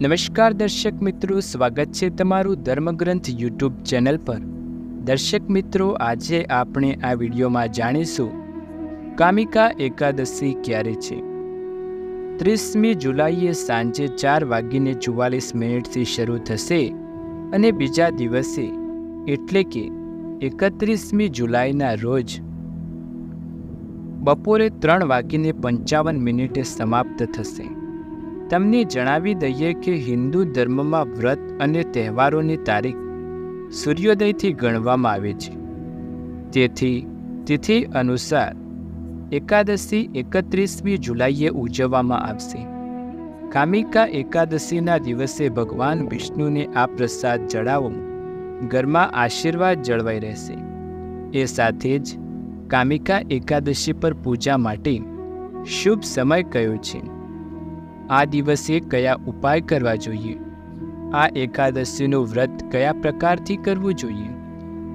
નમસ્કાર દર્શક મિત્રો, સ્વાગત છે તમારું ધર્મગ્રંથ યુટ્યુબ ચેનલ પર. દર્શક મિત્રો, આજે આપણે આ વિડીયોમાં જાણીશું, કામિકા એકાદશી ક્યારે છે? ત્રીસમી જુલાઈએ સાંજે ચાર વાગીને ચુવાલીસ મિનિટથી શરૂ થશે અને બીજા દિવસે, એટલે કે એકત્રીસમી જુલાઈના રોજ, બપોરે ત્રણ વાગીને પંચાવન મિનિટે સમાપ્ત થશે. તમને જણાવી દઈએ કે હિન્દુ ધર્મમાં વ્રત અને તહેવારોની તારીખ સૂર્યોદયથી ગણવામાં આવે છે. તેથી, તિથિ અનુસાર એકાદશી એકત્રીસમી જુલાઈએ ઉજવવામાં આવશે. કામિકા એકાદશીના દિવસે ભગવાન વિષ્ણુને આ પ્રસાદ જળાવો, ઘરમાં આશીર્વાદ જળવાઈ રહેશે. એ સાથે જ કામિકા એકાદશી પર પૂજા માટે શુભ સમય કયો છે? આ દિવસે કયા ઉપાય કરવા જોઈએ? આ એકાદશીનું વ્રત કયા પ્રકારથી કરવું જોઈએ?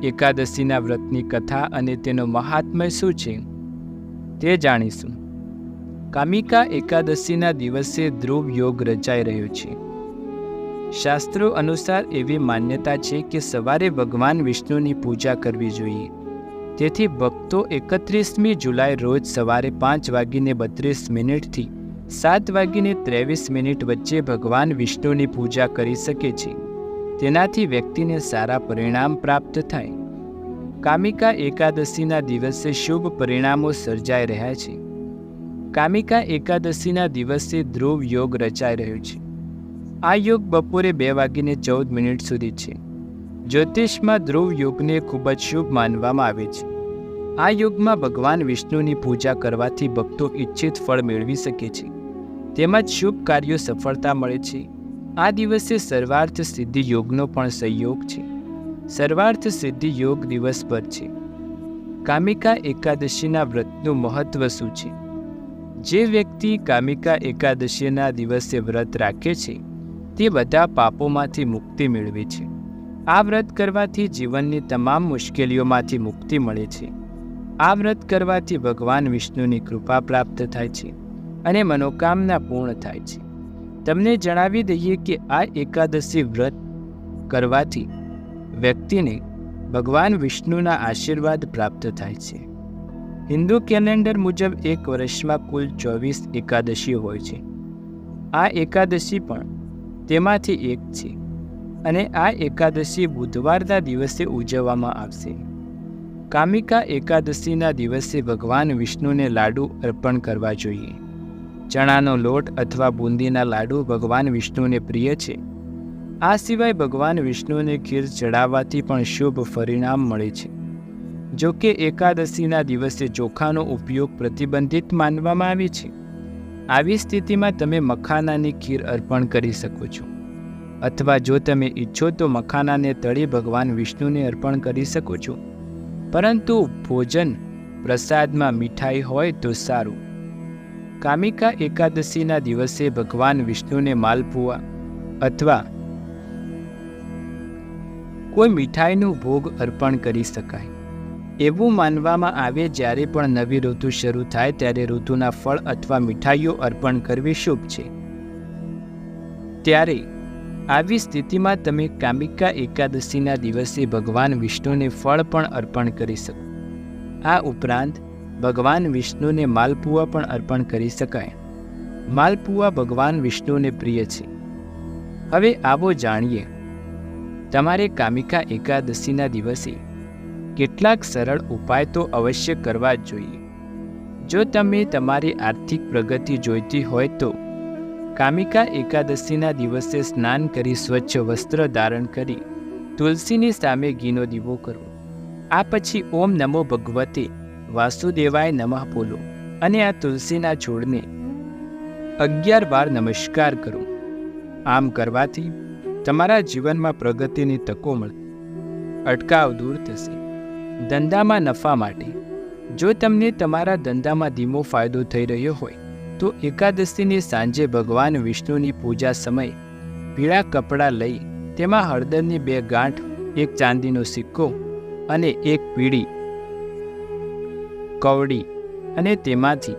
એકાદશીના વ્રતની કથા અને તેનો મહાત્મય શું છે? તે જાણીશું. કામિકા એકાદશીના દિવસે ધ્રુવ યોગ રચાઈ રહ્યો છે. શાસ્ત્રો અનુસાર એવી માન્યતા છે કે સવારે ભગવાન વિષ્ણુની પૂજા કરવી જોઈએ. તેથી ભક્તો એકત્રીસમી જુલાઈ રોજ સવારે પાંચ વાગીને બત્રીસ મિનિટથી સાત વાગીને ત્રેવીસ મિનિટ વચ્ચે ભગવાન વિષ્ણુની પૂજા કરી શકે છે. તેનાથી વ્યક્તિને સારા પરિણામ પ્રાપ્ત થાય. કામિકા એકાદશીના દિવસે શુભ પરિણામો સર્જાઈ રહ્યા છે. કામિકા એકાદશીના દિવસે ધ્રુવ યોગ રચાઈ રહ્યો છે. આ યોગ બપોરે બે વાગીને ચૌદ મિનિટ સુધી છે. જ્યોતિષમાં ધ્રુવ યોગને ખૂબ જ શુભ માનવામાં આવે છે. આ યોગમાં ભગવાન વિષ્ણુની પૂજા કરવાથી ભક્તો ઈચ્છિત ફળ મેળવી શકે છે. તેમજ શુભ કાર્યો સફળતા મળે છે. આ દિવસે સર્વાર્થ સિદ્ધિ યોગનો પણ સંયોગ છે. સર્વાર્થ સિદ્ધિ યોગ દિવસ પર છે. કામિકા એકાદશીના વ્રતનું મહત્વ શું છે? જે વ્યક્તિ કામિકા એકાદશીના દિવસે વ્રત રાખે છે, તે બધા પાપોમાંથી મુક્તિ મેળવે છે. આ વ્રત કરવાથી જીવનની તમામ મુશ્કેલીઓમાંથી મુક્તિ મળે છે. આ વ્રત કરવાથી ભગવાન વિષ્ણુની કૃપા પ્રાપ્ત થાય છે. અને મનોકામના પૂર્ણ થાય છે. તમને જણાવી દઈએ કે આ એકાદશી વ્રત કરવાથી વ્યક્તિને ભગવાન વિષ્ણુના આશીર્વાદ પ્રાપ્ત થાય છે. હિન્દુ કેલેન્ડર મુજબ એક વર્ષમાં કુલ ચોવીસ એકાદશી હોય છે. આ એકાદશી પણ તેમાંથી એક છે અને આ એકાદશી બુધવારના દિવસે ઉજવવામાં આવશે. કામિકા એકાદશીના દિવસે ભગવાન વિષ્ણુને લાડુ અર્પણ કરવા જોઈએ. ચણાનો લોટ અથવા બુંદીના લાડુ ભગવાન વિષ્ણુને પ્રિય છે. આ સિવાય ભગવાન વિષ્ણુને ખીર ચડાવવાથી પણ શુભ પરિણામ મળે છે. જો કે એકાદશીના દિવસે ચોખાનો ઉપયોગ પ્રતિબંધિત માનવામાં આવે છે. આવી સ્થિતિમાં તમે મખાનાની ખીર અર્પણ કરી શકો છો. અથવા જો તમે ઈચ્છો તો મખાનાને તળી ભગવાન વિષ્ણુને અર્પણ કરી શકો છો. પરંતુ ભોજન પ્રસાદમાં મીઠાઈ હોય તો સારું. કામિકા એકાદશીના દિવસે ભગવાન વિષ્ણુને માલપુઆ અથવા કોઈ મીઠાઈનું ભોગ અર્પણ કરી શકાય. એવું માનવામાં આવે જ્યારે પણ નવી ઋતુ શરૂ થાય ત્યારે ઋતુના ફળ અથવા મીઠાઈઓ અર્પણ કરવી શુભ છે. ત્યારે આવી સ્થિતિમાં તમે કામિકા એકાદશીના દિવસે ભગવાન વિષ્ણુને ફળ પણ અર્પણ કરી શકો, આ ઉપરાંત ભગવાન વિષ્ણુને માલપુઆ પણ અર્પણ કરી શકાય. માલપુઆ ભગવાન વિષ્ણુને પ્રિય છે. હવે આવો જાણીએ. તમારે કામિકા એકાદશીના દિવસે કેટલાક સરળ ઉપાય તો અવશ્ય કરવા જ જોઈએ. જો તમે તમારી આર્થિક પ્રગતિ જોઈતી હોય તો કામિકા એકાદશીના દિવસે સ્નાન કરી સ્વચ્છ વસ્ત્ર ધારણ કરી તુલસીની સામે ઘીનો દીવો કરવો આ પછી ઓમ નમો ભગવતે વાસુદેવાય નમઃ બોલો અને આ તુલસીના છોડને અગિયાર વાર નમસ્કાર કરો. આમ કરવાથી તમારા જીવનમાં પ્રગતિની તકો મળશે અટકાવ દૂર થશે. ધંધામાં નફા માટે. જો તમને તમારા ધંધામાં ધીમો ફાયદો થઈ રહ્યો હોય, તો એકાદશીની સાંજે ભગવાન વિષ્ણુની પૂજા સમયે પીળા કપડાં લઈ તેમાં હળદરની બે ગાંઠ, એક ચાંદીનો સિક્કો અને એક પીળી કવડી અને તેમાંથી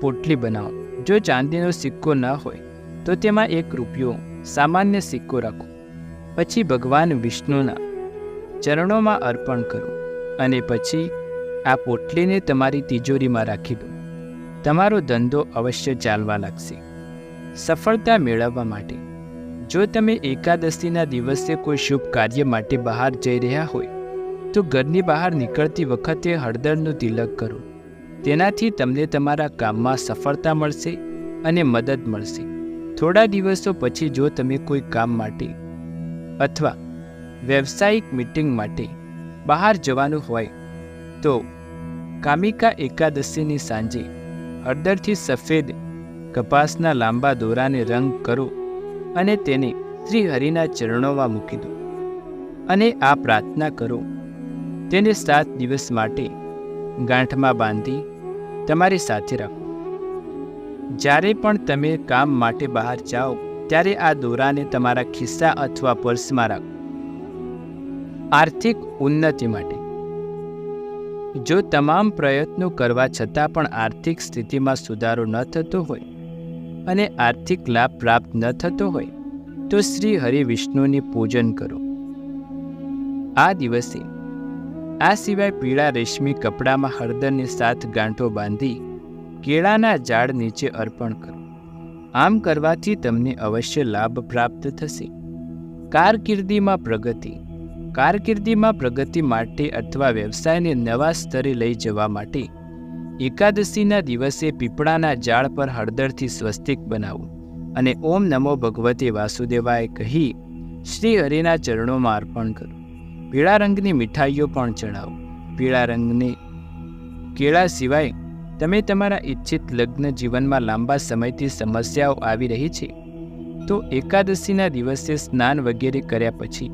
પોટલી બનાવો. જો ચાંદીનો સિક્કો ન હોય, તો તેમાં એક રૂપિયો સામાન્ય સિક્કો રાખો. પછી ભગવાન વિષ્ણુના ચરણોમાં અર્પણ કરો અને પછી આ પોટલીને તમારી તિજોરીમાં રાખી દો. તમારો ધંધો અવશ્ય ચાલવા લાગશે. સફળતા મેળવવા માટે. જો તમે એકાદશીના દિવસે કોઈ શુભ કાર્ય માટે બહાર જઈ રહ્યા હોય તો ઘરની બહાર નીકળતી વખતે હળદરનું તિલક કરો. તેનાથી તમને તમારા કામમાં સફળતા મળશે અને મદદ મળશે. થોડા દિવસો પછી જો તમે કોઈ કામ માટે અથવા વ્યવસાયિક મીટિંગ માટે બહાર જવાનું હોય, તો કામિકા એકાદશીની સાંજે હળદરથી સફેદ કપાસના લાંબા દોરાને રંગ કરો અને તેને શ્રી હરિના ચરણોમાં મૂકી દો. અને આ પ્રાર્થના કરો તેને સાત દિવસ માટે ગાંઠમાં બાંધી તમારી સાથે રાખો. જ્યારે પણ તમે કામ માટે બહાર જાઓ, ત્યારે આ દોરાને તમારા ખિસ્સા અથવા પર્સમાં રાખો. આર્થિક ઉન્નતિ માટે. જો તમામ પ્રયત્નો કરવા છતાં પણ આર્થિક સ્થિતિમાં સુધારો ન થતો હોય અને આર્થિક લાભ પ્રાપ્ત ન થતો હોય, તો શ્રી હરિ વિષ્ણુની પૂજન કરો. આ દિવસે આ સિવાય પીળા રેશમી કપડામાં હળદરની સાત ગાંઠો બાંધી કેળાના ઝાડ નીચે અર્પણ કરો. આમ કરવાથી તમને અવશ્ય લાભ પ્રાપ્ત થશે. કારકિર્દીમાં પ્રગતિ. કારકિર્દીમાં પ્રગતિ માટે અથવા વ્યવસાયને નવા સ્તરે લઈ જવા માટે એકાદશીના દિવસે પીપળાના ઝાડ પર હળદરથી સ્વસ્તિક બનાવો અને ઓમ નમો ભગવતે વાસુદેવાય કહી શ્રી હરિના ચરણોમાં અર્પણ કરો. પીળા રંગની મીઠાઈઓ પણ ચડાવો પીળા રંગને કેળા સિવાય તમે તમારા ઈચ્છિત લગ્ન જીવનમાં લાંબા સમયથી સમસ્યાઓ આવી રહી છે. તો એકાદશીના દિવસે સ્નાન વગેરે કર્યા પછી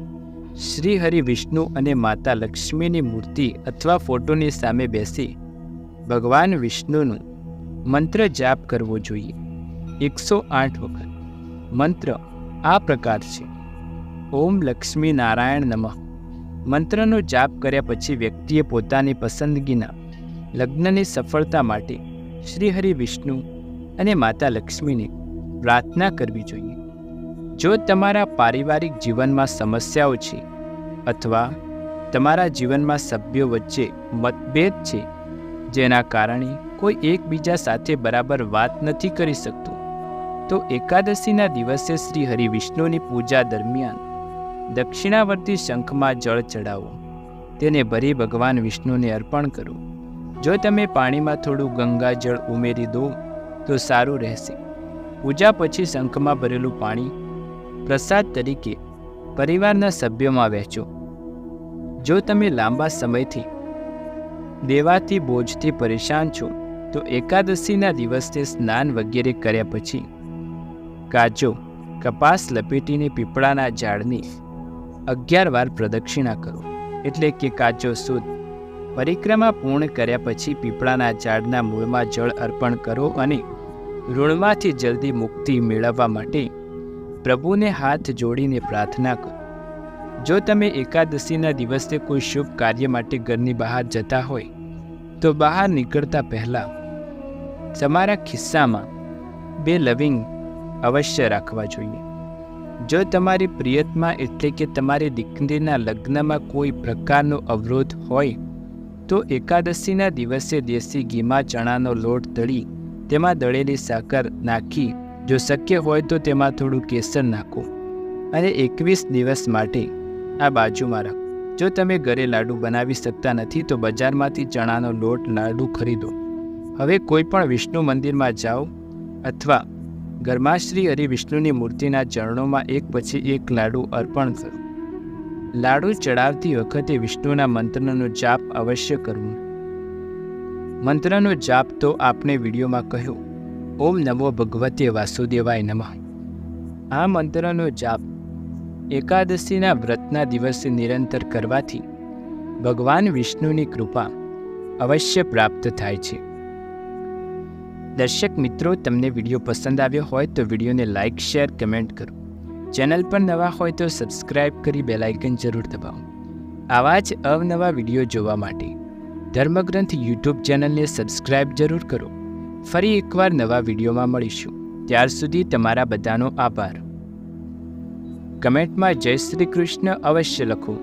શ્રી હરિ વિષ્ણુ અને માતા લક્ષ્મીની મૂર્તિ અથવા ફોટોની સામે બેસી. ભગવાન વિષ્ણુનું મંત્ર જાપ કરવો જોઈએ. એકસો આઠ વખત. મંત્ર આ પ્રકાર છે. ઓમ લક્ષ્મી નારાયણ નમઃ. મંત્રનો જાપ કર્યા પછી વ્યક્તિએ પોતાની પસંદગીના લગ્નની સફળતા માટે શ્રી હરિ વિષ્ણુ અને માતા લક્ષ્મીને પ્રાર્થના કરવી જોઈએ. જો તમારા પારિવારિક જીવનમાં સમસ્યાઓ છે અથવા તમારા જીવનમાં સભ્યો વચ્ચે મતભેદ છે, જેના કારણે કોઈ એકબીજા સાથે બરાબર વાત નથી કરી શકતું, તો એકાદશીના દિવસે શ્રી હરિ વિષ્ણુની પૂજા દરમિયાન દક્ષિણાવર્તી શંખમાં જળ ચડાવો. તેને ભરી ભગવાન વિષ્ણુને અર્પણ કરો. જો તમે પાણીમાં થોડું ગંગા જળ ઉમેરી દો, તો સારું રહેશે. પૂજા પછી શંખમાં ભરેલું પાણી પ્રસાદ તરીકે પરિવારના સભ્યોમાં વહેંચો. જો તમે લાંબા સમયથી દેવાથી બોજથી પરેશાન છો, તો એકાદશીના દિવસે સ્નાન વગેરે કર્યા પછી કાચો કપાસ, લપેટીને પીપળાના ઝાડની અગિયાર વાર પ્રદક્ષિણા કરો. એટલે કે કાચો સુદ પરિક્રમા પૂર્ણ કર્યા પછી પીપળાના ઝાડના મૂળમાં જળ અર્પણ કરો અને ઋણમાંથી જલ્દી મુક્તિ મેળવવા માટે પ્રભુને હાથ જોડીને પ્રાર્થના કરો. જો તમે એકાદશીના દિવસે કોઈ શુભ કાર્ય માટે ઘરની બહાર જતા હોય, તો બહાર નીકળતા પહેલાં તમારા ખિસ્સામાં બે લવિંગ અવશ્ય રાખવા જોઈએ. જો તમારી પ્રિયતમા એટલે કે તમારી દીકરીના લગ્નમાં કોઈ પ્રકારનો અવરોધ હોય, તો એકાદશીના દિવસે દેશી ઘીમાં ચણાનો લોટ દળી, તેમાં દળેલી સાકર નાખી, જો શક્ય હોય તો તેમાં થોડું કેસર નાખો. અને એકવીસ દિવસ માટે આ બાજુમાં રાખો. જો તમે ઘરે લાડુ બનાવી શકતા નથી, તો બજારમાંથી ચણાનો લોટ લાડુ ખરીદો. હવે કોઈ પણ વિષ્ણુ મંદિરમાં જાઓ અથવા ઘરમાં શ્રી હરિવિષ્ણુની મૂર્તિના ચરણોમાં એક પછી એક લાડુ અર્પણ કરો લાડુ ચડાવતી વખતે વિષ્ણુના મંત્રનો જાપ અવશ્ય કરવું. મંત્રનો જાપ તો આપણે વિડીયોમાં કહ્યો, ઓમ નમો ભગવતે વાસુદેવાય નમઃ. આ મંત્રનો જાપ એકાદશીના વ્રતના દિવસે નિરંતર કરવાથી ભગવાન વિષ્ણુની કૃપા અવશ્ય પ્રાપ્ત થાય છે. દર્શક મિત્રો, તમને વીડિયો પસંદ આવ્યો હોય તો વિડીયોને લાઇક શેર, કમેન્ટ કરો. ચેનલ પર નવા હોય તો સબસ્ક્રાઇબ કરી બેલાઇકન જરૂર દબાવો. આવા જ અવનવા વીડિયો જોવા માટે ધર્મગ્રંથ યુટ્યુબ ચેનલને સબસ્ક્રાઇબ જરૂર કરો. ફરી એકવાર નવા વિડીયોમાં મળીશું. ત્યાર સુધી તમારા બધાનો આભાર. કમેન્ટમાં જય શ્રી કૃષ્ણ અવશ્ય લખો.